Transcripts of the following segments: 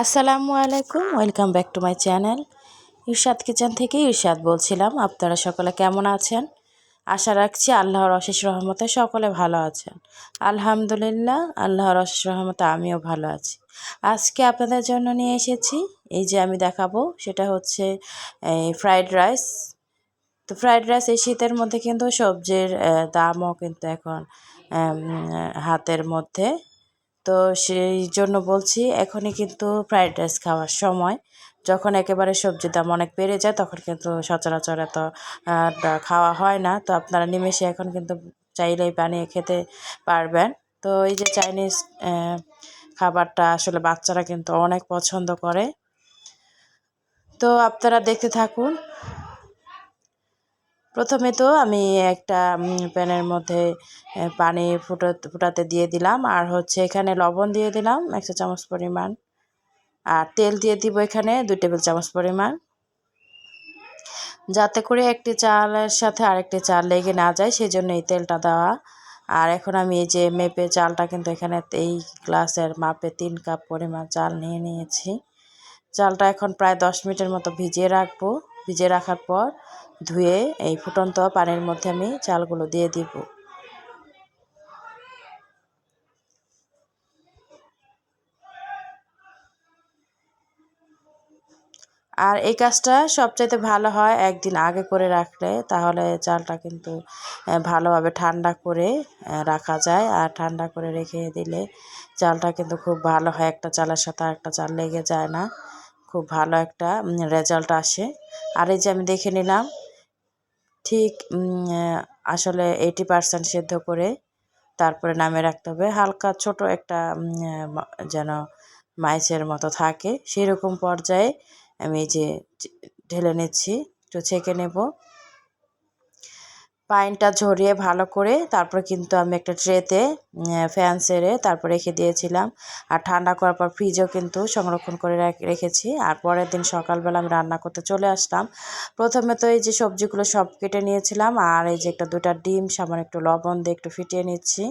আসসালামু আলাইকুম, welcome back to my channel. Irshad kitchen থেকে ইরশাদ বলছিলাম, আপনারা সকলে কেমন আছেন? আশা রাখছি আল্লাহর অশেষ রহমতে সকলে ভালো আছেন। আলহামদুলিল্লাহ, আল্লাহর অশেষ রহমতে আমিও ভালো আছি। আজকে আপনাদের জন্য নিয়ে এসেছি, এই যে আমি দেখাবো, সেটা হচ্ছে ফ্রাইড রাইস। তো ফ্রাইড রাইস এই শীতের মধ্যে কিন্তু সবজির দামও কিন্তু এখন হাতের মধ্যে। তো সেই জন্য বলছি, এখনই কিন্তু ফ্রাইড রাইস খাওয়ার সময়। যখন একেবারে সবজির দাম অনেক বেড়ে যায়, তখন কিন্তু সচরাচর এত খাওয়া হয় না। তো আপনারা নিমেষে এখন কিন্তু চাইলেই বানিয়ে খেতে পারবেন। তো এই যে চাইনিজ খাবারটা আসলে বাচ্চারা কিন্তু অনেক পছন্দ করে। তো আপনারা দেখতে থাকুন। প্রথমে তো আমি একটা প্যানের মধ্যে পানি ফুটো, ফুটাতে দিয়ে দিলাম। আর হচ্ছে এখানে লবণ দিয়ে দিলাম একশো চামচ পরিমাণ। আর তেল দিয়ে দিব এখানে দুই টেবিল চামচ পরিমাণ। যাতে করে একটি চালের সাথে আরেকটি চাল লেগে না যায় সেই জন্য এই তেলটা দেওয়া। আর এখন আমি এই যে মেপে চালটা কিন্তু এখানে এই গ্লাসের মাপে তিন কাপ পরিমাণ চাল নিয়ে নিয়েছি। চালটা এখন প্রায় দশ মিনিটের মতো ভিজিয়ে রাখব। ভিজিয়ে রাখার পর ধুয়ে এই ফুটন্ত পানির মধ্যে আমি চালগুলো দিয়ে দিব। আর এই কাজটা সবচাইতে ভালো হয় একদিন আগে করে রাখলে, তাহলে চালটা কিন্তু ভালোভাবে ঠান্ডা করে রাখা যায়। আর ঠান্ডা করে রেখে দিলে চালটা কিন্তু খুব ভালো হয়। একটা চালের সাথে একটা চাল লেগে যায় না। খুব ভালো একটা রেজাল্ট আসে। আর এই যে আমি দেখে নিলাম ঠিক আসলে এইটি পার্সেন্ট সেদ্ধ করে তারপরে নামে রাখতে হবে। হালকা ছোট একটা যেন মাইসের মতো থাকে, সেরকম পর্যায়ে আমি যে ঢেলে নিচ্ছি, একটু ছেঁকে নেব। পাইনটা ঝরিয়ে ভালো করে তারপর কিন্তু আমি একটা ট্রেতে ফ্যান সেরে তারপর রেখে দিয়েছিলাম। আর ঠান্ডা করার পর ফ্রিজেও কিন্তু সংরক্ষণ করে রেখেছি। আর পরের দিন সকালবেলা আমি রান্না করতে চলে আসলাম। প্রথমে তো এই যে সবজিগুলো সব কেটে নিয়েছিলাম আর এই যে একটা দুটা ডিম, সামান্য একটু লবণ দিয়ে একটু ফিটিয়ে নিচ্ছি।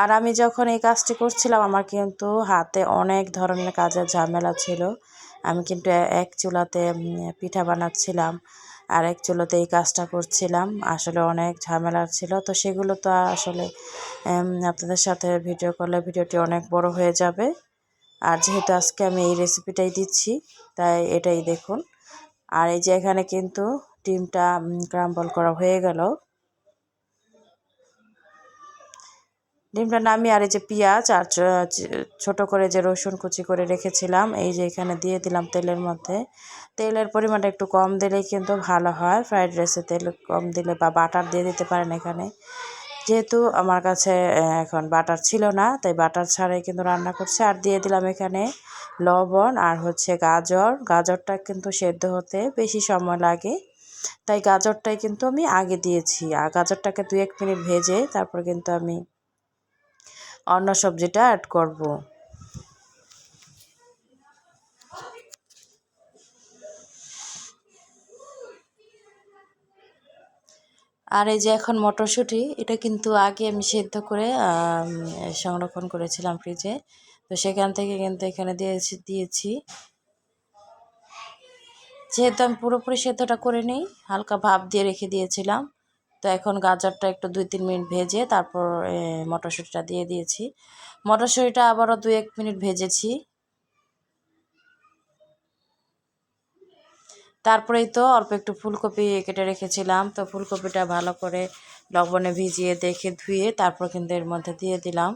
আর আমি যখন এই কাজটি করছিলাম, আমার কিন্তু হাতে অনেক ধরনের কাজের ঝামেলা ছিল। আমি কিন্তু এক চুলাতে পিঠা বানাচ্ছিলাম। আর এক চুলোতে এই কাজটা করছিলাম। আসলে অনেক ঝামেলা ছিল। তো সেগুলো তো আসলে আপনাদের সাথে ভিডিও করলে ভিডিওটি অনেক বড় হয়ে যাবে। আর যেহেতু আজকে আমি এই রেসিপিটাই দিচ্ছি, তাই এটাই দেখুন। আর এই যে এখানে কিন্তু ডিমটা ক্রাম্বল করা হয়ে গেল। ডিমটা নামিয়ে আর এই যে পেঁয়াজ আর ছোট করে যে রসুন কুচি করে রেখেছিলাম, এই যে এখানে দিয়ে দিলাম তেলের মধ্যে। তেলের পরিমাণটা একটু কম দিলেই কিন্তু ভালো হয়। ফ্রাইড রাইসে তেল কম দিলে বা বাটার দিয়ে দিতে পারেন এখানে। যেহেতু আমার কাছে এখন বাটার ছিল না, তাই বাটার ছাড়াই কিন্তু রান্না করছে। আর দিয়ে দিলাম এখানে লবণ আর হচ্ছে গাজর। গাজরটা কিন্তু সেদ্ধ হতে বেশি সময় লাগে। তাই গাজরটাই কিন্তু আমি আগে দিয়েছি। আর গাজরটাকে দু এক মিনিট ভেজে তারপর কিন্তু আমি অন্য সবজিটা অ্যাড করব। আর এই যে এখন মটরশুঁটি, এটা কিন্তু আগে আমি সেদ্ধ করে সংরক্ষণ করেছিলাম ফ্রিজে তো সেখান থেকে কিন্তু এখানে দিয়েছি দিয়েছি। যেহেতু আমি পুরোপুরি সেদ্ধটা করে নিই, হালকা ভাপ দিয়ে রেখে দিয়েছিলাম। তো এখন গাজরটা একটু দুই, তিন মিনিট ভেজে তারপর মটরশুঁটিটা দিয়ে দিয়েছি। মটরশুঁটিটা আবারও দু এক মিনিট ভেজেছি। তারপরেই তো অল্প একটু ফুলকপি কেটে রেখেছিলাম। তো ফুলকপিটা ভালো করে লবণে ভিজিয়ে দেখে ধুয়ে তারপর কিন্তু এর মধ্যে দিয়ে দিলাম।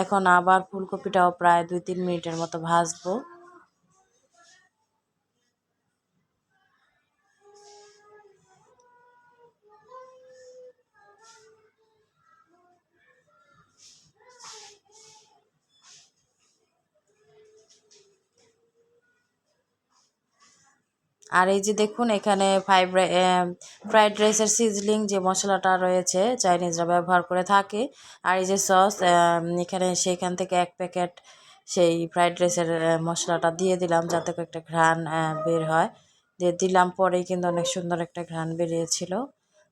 এখন আবার ফুলকপিটাও প্রায় দুই, তিন মিনিটের মতো ভাজবো। আর এই যে দেখুন, এখানে ফ্রাইড ফ্রাইড রাইসের সিজলিং যে মশলাটা রয়েছে চাইনিজরা ব্যবহার করে থাকে। আর এই যে সস এখানে সেইখান থেকে এক প্যাকেট সেই ফ্রাইড রাইসের মশলাটা দিয়ে দিলাম যাতে একটা ঘ্রাণ বের হয়। দিয়ে দিলাম পরেই কিন্তু অনেক সুন্দর একটা ঘ্রাণ বেরিয়েছিল।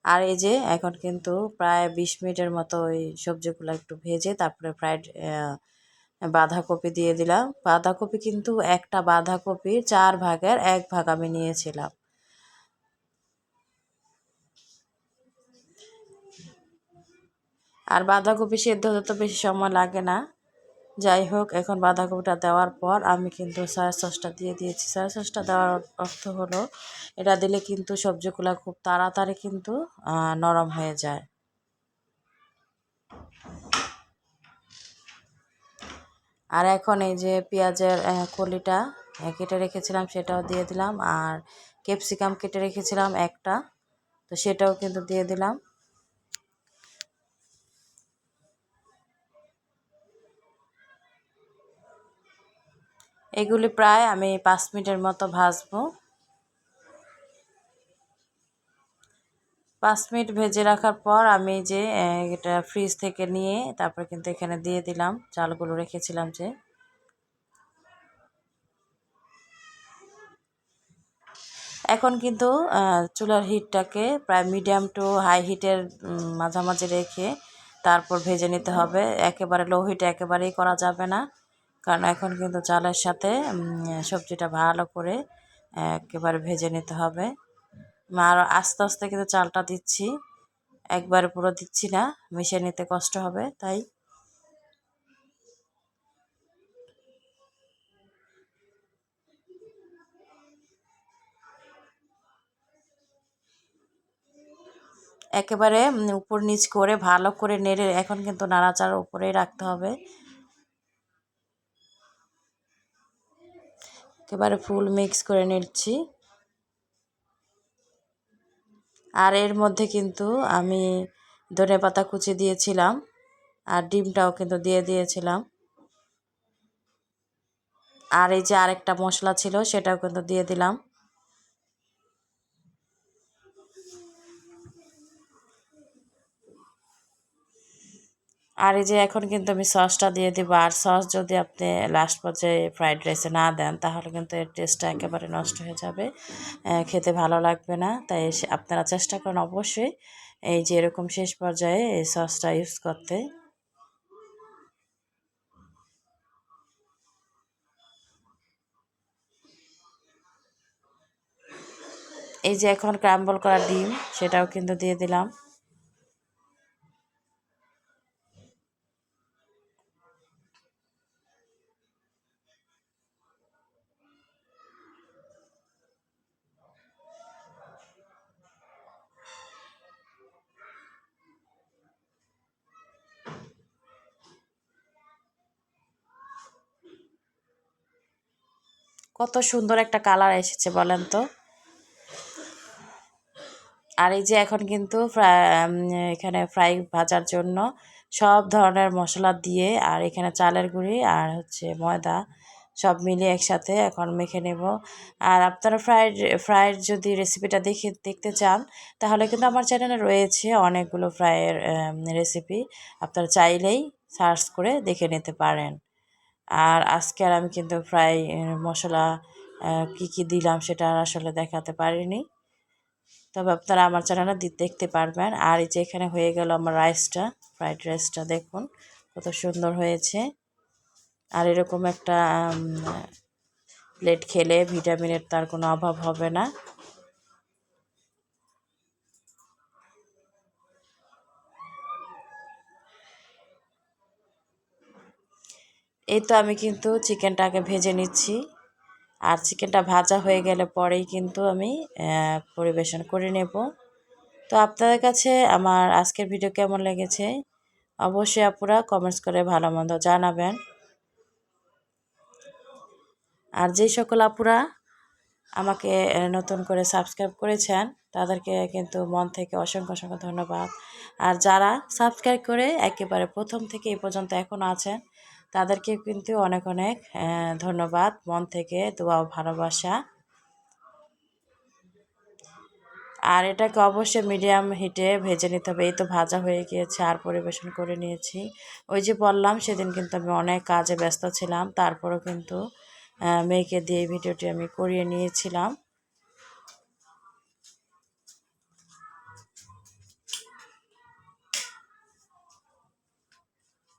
আর এই যে এখন কিন্তু প্রায় বিশ মিনিটের মতো ওই সবজিগুলো একটু ভেজে তারপরে ফ্রাইড বাঁধাকপি দিয়ে দিলাম। বাঁধাকপি কিন্তু একটা বাঁধাকপির চার ভাগের এক ভাগ আমি নিয়েছিলাম। আর বাঁধাকপি সেদ্ধ হতে তো বেশি সময় লাগে না। যাই হোক, এখন বাঁধাকপিটা দেওয়ার পর আমি কিন্তু সয়া সসটা দিয়ে দিয়েছি। সয়া সসটা দেওয়ার অর্থ হলো, এটা দিলে কিন্তু সবজিগুলো খুব তাড়াতাড়ি কিন্তু নরম হয়ে যায়। আর এখন এই যে পেঁয়াজের কলিটা কেটে রেখেছিলাম সেটাও দিয়ে দিলাম। আর ক্যাপসিকাম কেটে রেখেছিলাম একটা, তো সেটাও কিন্তু দিয়ে দিলাম। এগুলি প্রায় আমি পাঁচ মিনিটের মতো ভাজবো। পাঁচ মিনিট ভেজে রাখার পর আমি যে এটা ফ্রিজ থেকে নিয়ে তারপর কিন্তু এখানে দিয়ে দিলাম। চালগুলো রেখেছিলাম যে। এখন কিন্তু চুলার হিটটাকে প্রায় মিডিয়াম টু হাই হিটের মাঝামাঝি রেখে তারপর ভেজে নিতে হবে। একেবারে লো হিটে একেবারেই করা যাবে না। কারণ এখন কিন্তু চালের সাথে সবজিটা ভালো করে একেবারে ভেজে নিতে হবে। আর আস্তে আস্তে কিন্তু চালটা দিচ্ছি। একবারে পুরো দিচ্ছি না, মিশিয়ে নিতে কষ্ট হবে, তাই। একেবারে উপর নিচ করে ভালো করে নেড়ে এখন কিন্তু নাড়াচাড়ার উপরেই রাখতে হবে। একেবারে ফুল মিক্স করে নিচ্ছি। আর এর মধ্যে কিন্তু আমি ধনে পাতা কুচি দিয়েছিলাম আর ডিমটাও কিন্তু দিয়ে দিয়েছিলাম। আর এই যে আরেকটা মশলা ছিল সেটাও কিন্তু দিয়ে দিলাম। আর এই যে এখন কিন্তু আমি সসটা দিয়ে দিব, আর সস যদি আপনি লাস্ট পর্যায়ে ফ্রাইড রাইসে না দেন, তাহলে কিন্তু এর টেস্টটা একেবারে নষ্ট হয়ে যাবে। খেতে ভালো লাগবে না। তাই আপনারা চেষ্টা করেন অবশ্যই এই যে এরকম শেষ পর্যায়ে এই সসটা ইউজ করতে। এই যে এখন ক্রাম্বল করা ডিম, সেটাও কিন্তু দিয়ে দিলাম। কত সুন্দর একটা কালার এসেছে, বলেন তো। আর এই যে এখন কিন্তু এখানে ফ্রাই ভাজার জন্য সব ধরনের মশলা দিয়ে, আর এখানে চালের গুঁড়ি আর হচ্ছে ময়দা সব মিলিয়ে একসাথে এখন মেখে নেব। আর আপনারা ফ্রাইড ফ্রাইড যদি রেসিপিটা দেখে, দেখতে চান, তাহলে কিন্তু আমার চ্যানেলে রয়েছে অনেকগুলো ফ্রাইয়ের রেসিপি। আপনারা চাইলেই সার্চ করে দেখে নিতে পারেন। আর আজকে আর আমি কিন্তু ফ্রাই মশলা কি কি দিলাম সেটা আর আসলে দেখাতে পারিনি। তবে আপনারা আমার চ্যানেলে দেখতে পারবেন। আর এই যে এখানে হয়ে গেল আমার রাইসটা, ফ্রাইড রাইসটা দেখুন, কত সুন্দর হয়েছে। আর এরকম একটা প্লেট খেলে ভিটামিনের তার কোনো অভাব হবে না। এই তো আমি কিন্তু চিকেনটাকে ভেজে নিচ্ছি। আর চিকেনটা ভাজা হয়ে গেলে পরেই কিন্তু আমি পরিবেশন করে নেব। তো আপনাদের কাছে আমার আজকের ভিডিও কেমন লেগেছে? অবশ্যই আপুরা কমেন্টস করে ভালো মন্দ জানাবেন। আর যেই সকল আপুরা আমাকে নতুন করে সাবস্ক্রাইব করেছেন, তাদেরকে কিন্তু মন থেকে অসংখ্য অসংখ্য ধন্যবাদ। আর যারা সাবস্ক্রাইব করে একেবারে প্রথম থেকে এই পর্যন্ত এখন আছেন তাদেরকে কিন্তু অনেক অনেক ধন্যবাদ। মন থেকে দোয়া ভালোবাসা। আর এটাকে অবশ্যই মিডিয়াম হিটে ভেজে নিতে হবে। এই তো ভাজা হয়ে গিয়েছে, আর পরিবেশন করে নিয়েছি। ওই যে বললাম, সেদিন কিন্তু আমি অনেক কাজে ব্যস্ত ছিলাম। তারপরও কিন্তু মেয়েকে দিয়ে ভিডিওটি আমি করিয়ে নিয়েছিলাম।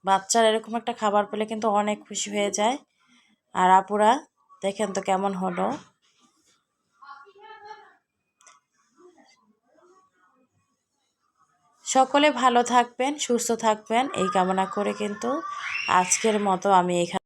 বাচ্চারা এরকম একটা খাবার পেলে কিন্তু অনেক খুশি হয়ে যায়। আর আপুরা, দেখেন তো কেমন হলো। সকলে ভালো থাকবেন, সুস্থ থাকবেন, এই কামনা করে কিন্তু আজকের মতো আমি এখানে